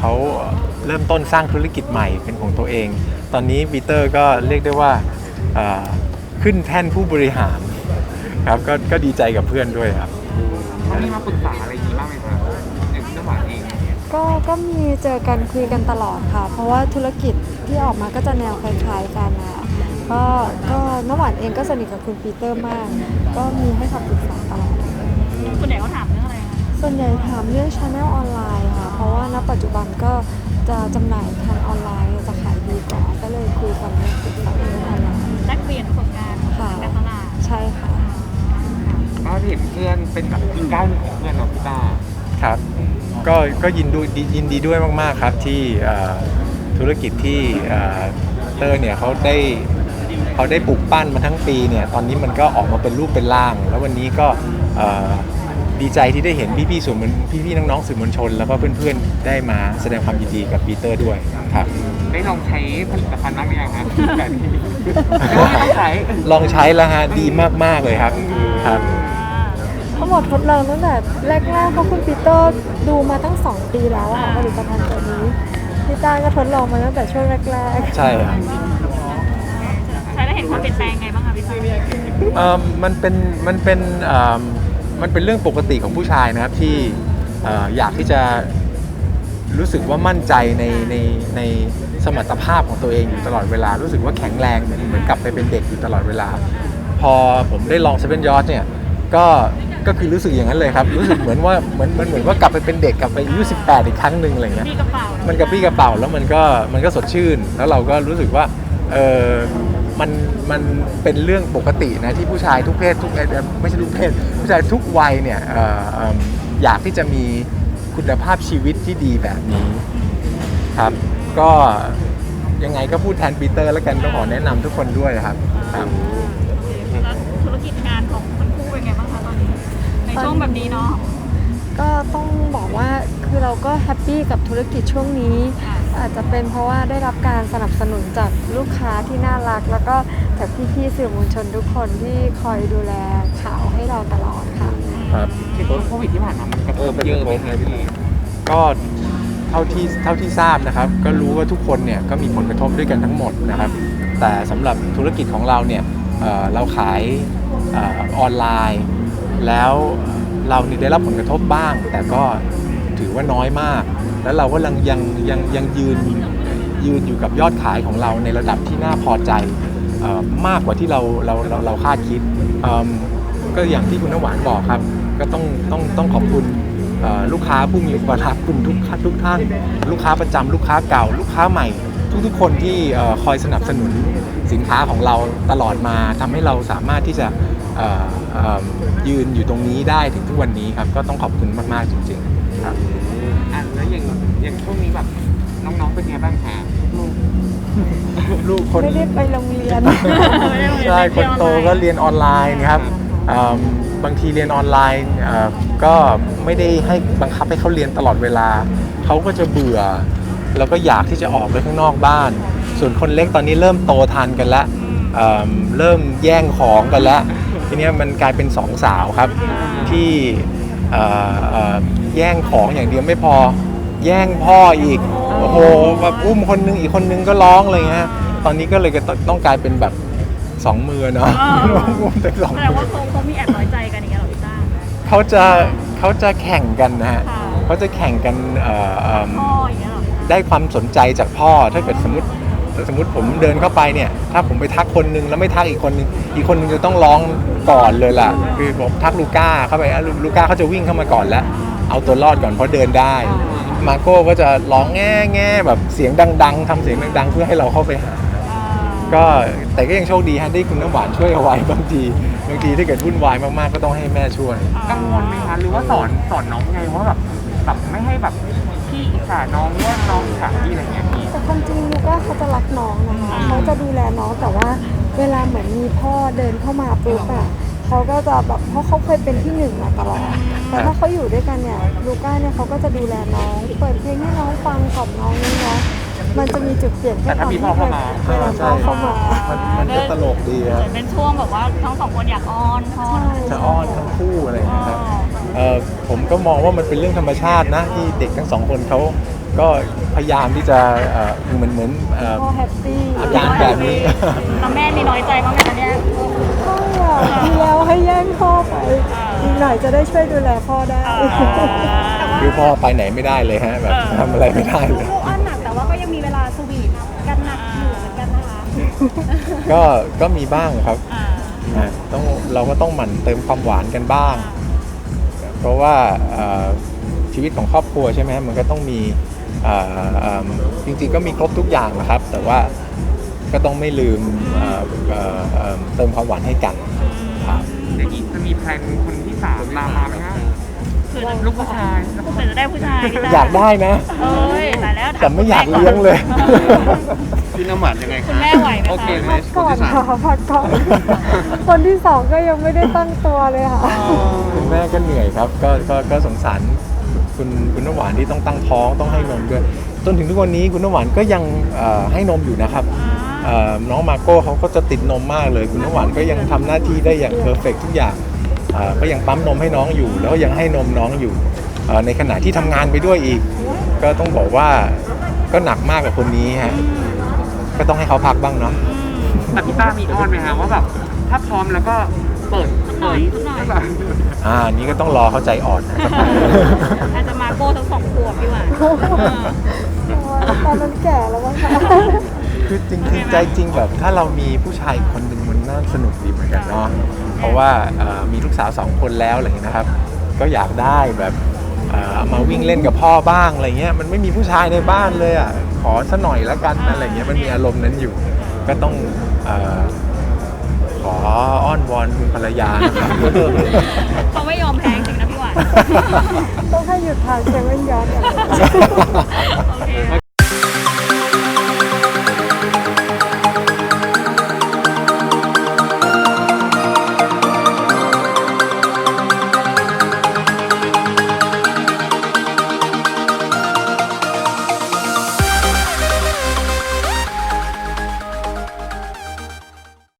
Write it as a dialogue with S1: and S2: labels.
S1: เขาเริ่มต้นสร้างธุรกิจใหม่เป็นของตัวเอง ตอนนี้ปีเตอร์ก็เรียกได้ว่าเอ่อขึ้นแท่นผู้บริหารครับก็ก็ดีใจกับเพื่อนด้วยครับ
S2: เขามีมาปรึกษาอะไรอย่างนี้บ้างไหมคะในพี่น้ำหวานเอง
S3: ก็ก็มีเจอกันคุยกันตลอดค่ะ เพราะว่าธุรกิจที่ออกมาก็จะแนวคล้ายๆกันนะก็ก็น้ำหวานเองก็สนิทกับคุณปีเตอร์มาก ก็มีให้คำปรึกษาตลอด
S4: คุณเด็กเขาถาม
S3: ส่วนใหญ่ถามเรื่องช anel ออนไลน์ค่ะ เพราะว่าณปัจจุบันก็จะจำหน่ายทางออนไลน์จะขายดีกว่าก็เลยคุยกันเรื่องปรึกษาเรื่องออนไลน์
S4: แลกเปลี่ยนประสบการณ์
S3: ค่ะ
S4: การตลาด
S3: ใช่ค่ะ
S2: ก็เห็นเพื่อนเป็นแบบอีกก้าวหนึ่งของเพื่อนเนาะพี่ต้า
S1: ครับ ก็ก็ยินดียินดีด้วยมาก ๆ ครับที่เอ่อธุรกิจที่เอ่อเตอร์เนี่ยเขาได้เขาได้ปลูกปั้นมาทั้งปีเนี่ยตอนนี้มันก็ออกมาเป็นรูปเป็นร่าง แล้ววันนี้ก็เอ่อ ดีใจที่ได้เห็นพี่ๆสื่อมวลพี่ๆน้องๆสื่อมวลชน แล้วก็เพื่อนๆได้มาแสดงความยินดีกับปีเตอร์ด้วยครับ
S2: ได้ลองใช้ผลิตภัณฑ์บ้างหรือยังครับแบบนี้ไม่ต้องใช้
S1: ลองใช้แล้วฮะดีมากๆเลยครับครับ
S3: ทั้งหมดทดลองตั้งแต่แรกๆเพราะคุณปีเตอร์ดูมาตั้ง 2 ปีแล้วอะค่ะผลิตภัณฑ์ตัวนี้พี่ต้าก็ทดลองมาตั้งแต่ช่วงแรกๆ
S1: ใช่ครับ
S4: ใช้แล้วเห็นความเปลี่ยนแปลงไงบ้างคะพี่ต้า
S1: เอ่อมันเป็นมันเป็นเอ่อ มันเป็นเรื่องปกติของผู้ชายนะครับที่เอ่ออยากที่จะรู้สึกว่ามั่นใจในในในสมรรถภาพของตัวเองอยู่ตลอดเวลา รู้สึกว่าแข็งแรงเหมือนเหมือนกลับไปเป็นเด็กอยู่ตลอดเวลา พอผมได้ลองเซเว่นยอร์เนี่ยก็ก็คือรู้สึกอย่างนั้นเลยครับ รู้สึกเหมือนว่าเหมือนมันเหมือนว่ากลับไปเป็นเด็กกลับไปอายุ18 อีกครั้งหนึ่งอะไรเงี้ย
S4: มีกระเป๋า
S1: มั
S4: มัน
S1: กระปรี้กระเป๋าแล้วมันก็มันก็สดชื่น แล้วเราก็รู้สึกว่าเออ มันมันเป็นเรื่องปกตินะที่ผู้ชายทุกเพศทุกเอ่อไม่ใช่ทุกเพศผู้ชายทุกวัยเนี่ยเอ่อเอิ่มอยากที่จะมีคุณภาพชีวิตที่ดีแบบนี้ครับ ก็ยังไงก็พูดแทนปีเตอร์แล้วกันต้องขอแนะนำทุกคนด้วยครับครับ
S4: แล้วธุรกิจงานของทั้งคู่เป็นไงบ้างคะตอนนี้ ในช่วงแบบนี้เนาะ
S3: ก็ต้องบอกว่าคือเราก็แฮปปี้กับธุรกิจช่วงนี้
S4: ค่ะ
S3: อาจจะเป็นเพราะว่าได้รับการสนับสนุนจากลูกค้าที่น่ารัก แล้วก็จากพี่ๆสื่อมวลชนทุกคนที่คอยดูแลข่าวให้เราตลอดค่ะ
S1: ครับ
S2: เห็นว่าโควิดที่ผ่านมามันกระทบเยอะไหมครับพี่
S1: ก็เท่าที่เท่าที่ทราบนะครับ ก็รู้ว่าทุกคนเนี่ยก็มีผลกระทบด้วยกันทั้งหมดนะครับ แต่สำหรับธุรกิจของเราเนี่ยเอ่อเราขายเออออนไลน์ แล้วเรานี่ได้รับผลกระทบบ้าง แต่ก็ ถือว่าน้อยมาก แล้วเราก็ยังยังยังยังยืนยืนอยู่กับยอดขายของเราในระดับที่น่าพอใจออมากกว่าที่เราเราเราเราคาดคิด ก็อย่างที่คุณน้ำหวานบอกครับ ก็ต้องต้องต้องขอบคุณลูกค้าผู้มีอุปการะคุณทุกทุกท่าน ลูกค้าประจำลูกค้าเก่า ลูกค้าใหม่ ทุกๆคนที่คอยสนับสนุนสินค้าของเราตลอดมาทำให้เราสามารถที่จะยืนอยู่ตรงนี้ได้ถึงทุกวันนี้ครับ ก็ต้องขอบคุณมากๆจริงๆ
S3: ไม่ได้ไปโรงเรียน
S1: ใช่คนโตก็เรียนออนไลน์นะครับเอิ่มบางทีเรียนออนไลน์เอ่อก็ไม่ได้ให้บังคับให้เขาเรียนตลอดเวลา เขาก็จะเบื่อ แล้วก็อยากที่จะออกไปข้างนอกบ้าน ส่วนคนเล็กตอนนี้เริ่มโตทันกันแล้วเอิ่มเริ่มแย่งของกันแล้วทีเนี้ยมันกลายเป็นสองสาวครับที่เอ่อเอ่อแย่งของอย่างเดียวไม่พอ แย่งพ่ออีก โอ้โหแบบอุ้มคนนึงอีกคนนึงก็ร้องอะไรเงี้ย ตอนนี้ก็เลยก็ต้องต้องกลายเป็นแบบสองมือเนาะอุ้มแต่สอง
S4: แสดง
S1: มื
S4: ว่า
S1: อ
S4: เขาเขามีแอบน้อยใจกันอย่างเงี้ยเหรอพี่ต้า
S1: เขาจะเขาจะแข่งกันนะฮะ
S4: ค่ะ
S1: เขาจะแข่งกันเอ่อเอิ่ม
S4: พ่ออย่างเงี้ยเหรอพี่ต้า
S1: ได้ความสนใจจากพ่อถ้าเกิดสมมติสมมติผมเดินเข้าไปเนี่ย ถ้าผมไปทักคนนึงแล้วไม่ทักอีกคนนึงอีกคนนึงจะต้องร้องก่อนเลยล่ะ คือผมทักลูก้าเข้าไปอะลูลูก้าเขาจะวิ่งเข้ามาก่อนแล้ว เอาตัวรอดก่อนเพราะเดินได้ มาโก้ก็จะร้องแง่แง่แบบเสียงดัง ๆทำเสียงดังๆ เพื่อให้เราเข้าไปหา ก็แต่ก็ยังโชคดีฮะได้คุณน้ำหวานช่วยเอาไว้บางทีบางทีถ้าเกิดวุ่นวายมากๆก็ต้องให้แม่ช่วย
S2: กังวลไหมคะหรือว่าสอนสอนน้องไงว่าแบบแบบไม่ให้แบบพี่อิจฉาน้องหรือว่าน้องอิจฉาพี่อะไรเงี้ยพี่
S3: แต่ความจริงลูก้าเขาจะรักน้องนะคะเขาจะดูแลน้องแต่ว่าเวลาเหมือนมีพ่อเดินเข้ามาปุ๊บอะเขาก็จะแบบเพราะเขาเคยเป็นที่หนึ่งมาตลอดแต่ถ้าเขาอยู่ด้วยกันเนี่ยลูก้าเนี่ยเขาก็จะดูแลน้องเปิดเพลงให้น้องฟังกล่อมน้องนี่เนาะ มันจะมีจุดเปลี่ยนแค่
S2: แต่
S3: ตอ
S2: ถ้านมี
S3: ที่
S2: พ่อเข้ามา
S3: เวลาพ่อเข้ามา
S1: มันมันก็ตลกดีครับ
S4: เหมือนเป็นช่วงแบบว่าทั้งสองคนอยากอ้อนพ่อ
S3: ใช่
S1: จะอ้อนทั้งคู่อะไรอย่างเงี้ยครับเอ่อผมก็มองว่ามันเป็นเรื่องธรรมชาตินะที่เด็กทั้งสองคนเขาก็พยายามที่จะเอ่อเหมือนเหมือนเอ่อ
S3: พ่อแฮปปี้
S1: อาการแบบนี้
S4: แล้วแม่มีน้อยใจบ้างไหมคะเนี่ย
S3: พ่ออยากดีแล้วให้แย่งพ่อไปอีกหน่อยจะได้ช่วยดูแลพ่อได้
S1: คือพ่อไปไหนไม่ได้เลยฮะแบบทำอะไรไม่ได้เลย
S5: ลูกอ้อนหนักแต่ว่าก็ยัง มีเวลาสวีทกันหนักอยู่เหมือนกันนะคะ
S1: ก็ก็มีบ้างครับ
S4: อ่า
S1: อะต้องเราก็ต้องหมั่นเติมความหวานกันบ้าง เพราะว่าเอ่อชีวิตของครอบครัวใช่ไหมมันก็ต้องมีเอ่อเอิ่มจริงๆก็มีครบทุกอย่างนะครับ แต่ว่าก็ต้องไม่ลืมเอ่อเอ่อเอิ่มเติมความหวานให้กันครับ
S2: อย่างนี้จะมีแพลนคนที่สามตามมาไหมฮะ
S4: คือจะ
S2: ลูกผู้ชาย
S4: เผื่อจะได้ผู้ชายพี่ต้
S1: อยากได้นะ
S4: เอ้ย ตายแล้วถ
S1: แต่ไม่อยากเลี้ยงเลย
S6: พี่น้ำหวานยังไงค
S4: คุ
S6: รับ
S4: ณแม่ไหวไหม
S6: โอเค
S4: คะ
S6: ไหม
S3: พัก
S6: คน
S3: ก่อน
S6: ที่สาม
S3: ค่ะพักก่อนคนที่สองก็ยังไม่ได้ตั้งตัวเลยค่ะ
S1: คุณแม่ก็เหนื่อยครับ ก็ก็ก็สงสารคุณคุณน้ำหวานที่ต้องตั้งท้องต้องให้นมด้วยจนถึงทุกวันนี้คุณน้ำหวานก็ยังเอ่อให้นมอยู่นะครับเอ่อน้องมาโก้เขาก็จะติดนมมากเลย คุณน้ำหวานก็ยังทำหน้าที่ได้อย่างเพอร์เฟกทุกอย่างเอ่อก็ยังปั๊มนมให้น้องอยู่ แล้วยังให้นมน้องอยู่เอ่อในขณะที่ทำงานไปด้วยอีก ก็ต้องบอกว่าก็หนักมากกับคนนี้ฮะก็ต้องให้เขาพักบ้างเนาะ
S2: แต่พี่ต้ามีอ้อนไหมฮะว่าแบบถ้าพร้อมแล้วก็เปิด
S4: หน่อยหน่อย
S2: แบบ
S1: อ่านี่ก็ต้องรอเขาใจอ่อนนะครับ
S4: อาจจะมาโก้ทั้งสองขวบพี่หวาน
S3: ตอนนั้นแก่แล้วมั้งคะ
S1: คือจริงๆใจจริงแบบถ้าเรามีผู้ชายคนหนึ่งมันน่าสนุกดีเหมือนกันเนาะเพราะว่าเอ่อมีลูกสาวสองคนแล้วอะไรอย่างเงี้ยนะครับ ก็อยากได้แบบเอ่อเอา มาวิ่งเล่นกับพ่อบ้างอะไรเงี้ยมันไม่มีผู้ชายในบ้านเลยอะขอสัหน่อยละกันอะไรเงี้ยมันมีอารมณ์นั้นอยู่ ก็ต้องเอ่อขออ้อนวอนคุณภรรยานะครับ
S4: เขาไม่ยอมแพ้จริงนะพี่หวาน
S3: ต้องให้หยุดทานเซเว่นย้อน